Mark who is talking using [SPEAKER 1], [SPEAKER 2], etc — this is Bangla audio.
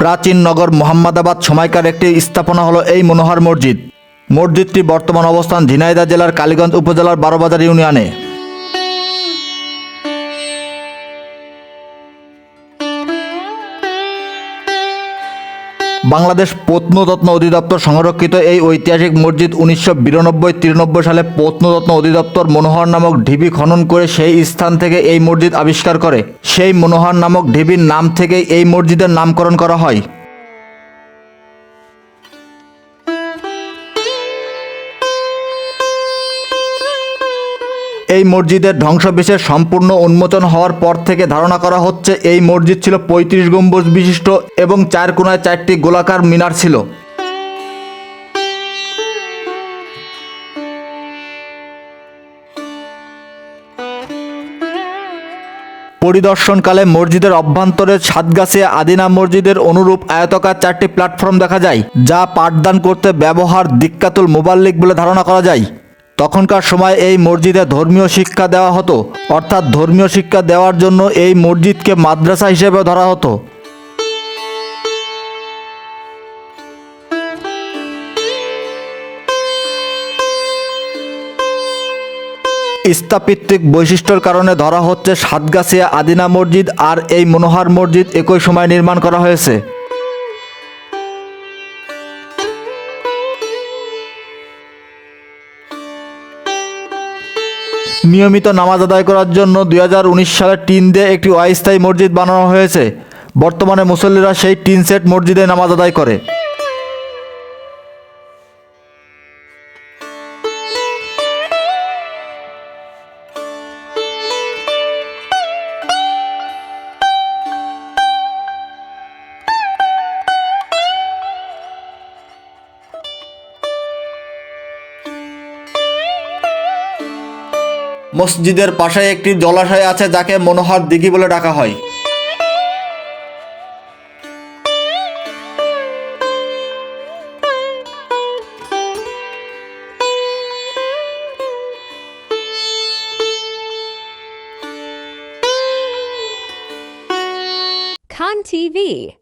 [SPEAKER 1] প্রাচীন নগর মোহাম্মদাবাদ সময়কার একটি স্থাপনা হলো এই মনোহর মসজিদ। মসজিদটি বর্তমান অবস্থান ঝিনাইদা জেলার কালীগঞ্জ উপজেলার বারোবাজার ইউনিয়নে। বাংলাদেশ প্রত্নতত্ন অধিদপ্তর সংরক্ষিত এই ঐতিহাসিক মসজিদ উনিশশো বিরানব্বই তিরানব্বই সালে প্রত্নতত্ন অধিদপ্তর মনোহর নামক ঢিবি খনন করে সেই স্থান থেকে এই মসজিদ আবিষ্কার করে। সেই মনোহর নামক ঢিবির নাম থেকে এই মসজিদের নামকরণ করা হয়। এই মসজিদের ধ্বংসবিশেষ সম্পূর্ণ উন্মোচন হওয়ার পর থেকে ধারণা করা হচ্ছে এই মসজিদ ছিল পঁয়ত্রিশ গম্বুজ বিশিষ্ট এবং চার কোনায় চারটি গোলাকার মিনার ছিল। পরিদর্শনকালে মসজিদের অভ্যন্তরে সাতগাছিয়া আদিনা মসজিদের অনুরূপ আয়তকার চারটি প্ল্যাটফর্ম দেখা যায়, যা পাঠদান করতে ব্যবহার দিক্কাতুল মোবাল্লিক বলে ধারণা করা যায়। তখনকার সময় এই মসজিদে ধর্মীয় শিক্ষা দেওয়া হতো। অর্থাৎ ধর্মীয় শিক্ষা দেওয়ার জন্য এই মসজিদকে মাদ্রাসা হিসেবে ধরা হতো। স্থাপিত্বিক বৈশিষ্ট্যর কারণে ধরা হচ্ছে সাতগাছিয়া আদিনা মসজিদ আর এই মনোহার মসজিদ একই সময় নির্মাণ করা হয়েছে। নিয়মিত নামাজ আদায় করার জন্য দু হাজার উনিশ সালে টিন দিয়ে একটি অস্থায়ী মসজিদ বানানো হয়েছে। বর্তমানে মুসল্লিরা সেই টিন সেট মসজিদে নামাজ আদায় করে। মসজিদের পাশে একটি জলাশয় আছে যাকে মনোহর দিঘি বলে ডাকা হয়
[SPEAKER 2] TV.